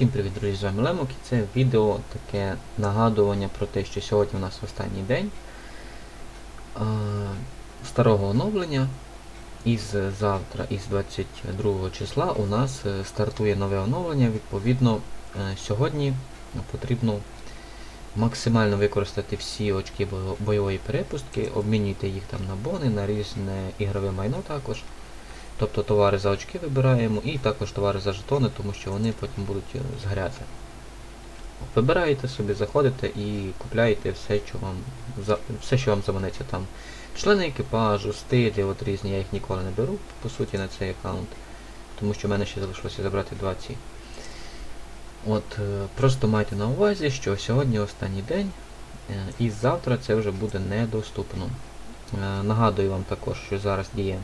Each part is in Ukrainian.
Всім привіт, друзі, з вами Лемок і це відео таке нагадування про те, що сьогодні у нас останній день а, старого оновлення. Із завтра, із 22 числа, у нас е, стартує нове оновлення. Відповідно, е, сьогодні потрібно максимально використати всі очки бойової перепустки, обмінюйте їх там на бони, на різне ігрове майно також. Тобто товари за очки вибираємо і також товари за жетони, тому що вони потім будуть е, з грязі. Вибираєте собі, заходите і купляєте все, що вам все, що вам заманеться там. Члени екіпажу, стилі, от різні, я їх ніколи не беру, по суті, на цей аккаунт. Тому що в мене ще залишилося забрати два ці. От, е, просто майте на увазі, що сьогодні останній день, е, і завтра це вже буде недоступно. Нагадую вам також, що зараз діє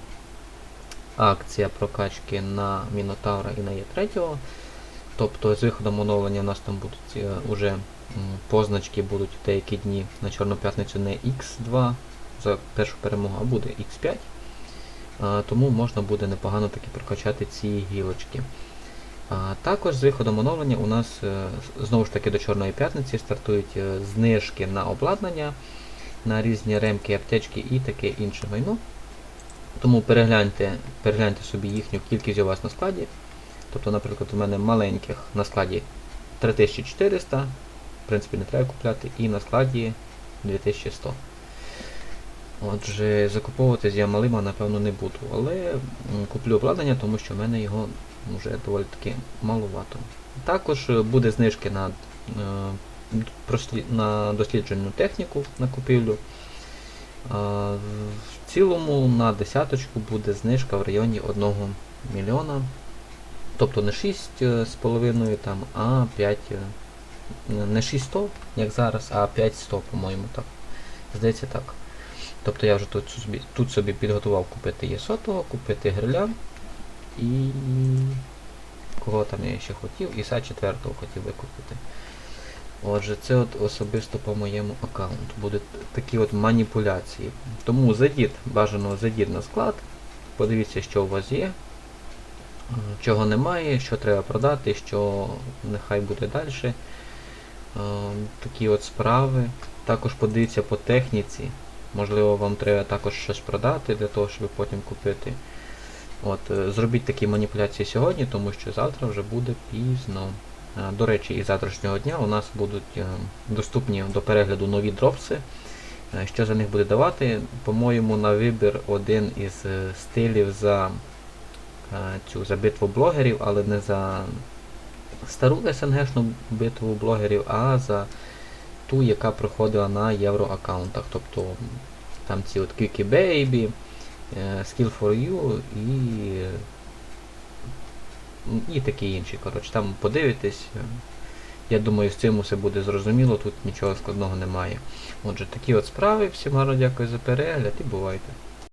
акція прокачки на Мінотавра і на Є3. Тобто з виходом оновлення у нас там будуть е, уже позначки будуть деякі дні на Чорну п'ятницю не X2 за першу перемогу, а буде X5. А, тому можна буде непогано таки прокачати ці гілочки. А, також з виходом оновлення у нас е, знову ж таки до Чорної п'ятниці стартують е, знижки на обладнання, на різні ремки, аптечки і таке інше майно. Тому перегляньте, перегляньте собі їхню кількість у вас на складі. Тобто, наприклад, у мене маленьких на складі 3400, в принципі, не треба купляти, і на складі 2100. Отже, закуповуватись я малима, напевно, не буду, але куплю обладнання, тому що в мене його вже доволі таки маловато. Також е, буде знижки на, е, на досліджену техніку на купівлю. В цілому на десяточку буде знижка в районі 1 мільйона. Тобто не 6,5 там, а 5. е, Не 600, як зараз, а 5100, по-моєму, так. Здається так. Тобто я вже тут собі, тут собі підготував купити є сотого, купити гриля і кого там я ще хотів, і са 4 хотів викупити. Отже, це от особисто по моєму аккаунту. Будуть такі от маніпуляції. Тому зайдіть, бажано зайдіть на склад, подивіться, що у вас є, е, чого немає, що треба продати, що нехай буде далі. Е, Такі от справи. Також подивіться по техніці. Можливо, вам треба також щось продати для того, щоб потім купити. От, е, зробіть такі маніпуляції сьогодні, тому що завтра вже буде пізно. Е, До речі, із завтрашнього дня у нас будуть е, доступні до перегляду нові дропси. Е, Що за них буде давати? По-моєму, на вибір один із стилів за цю за битву блогерів, але не за стару СНГшну битву блогерів, а за ту, яка проходила на євроаккаунтах. Тобто там ці от Quickie Baby, Skill for You і, і такі інші. Коротше, там подивитесь. Я думаю, з цим усе буде зрозуміло, тут нічого складного немає. Отже, такі от справи. Всім гарно дякую за перегляд і бувайте.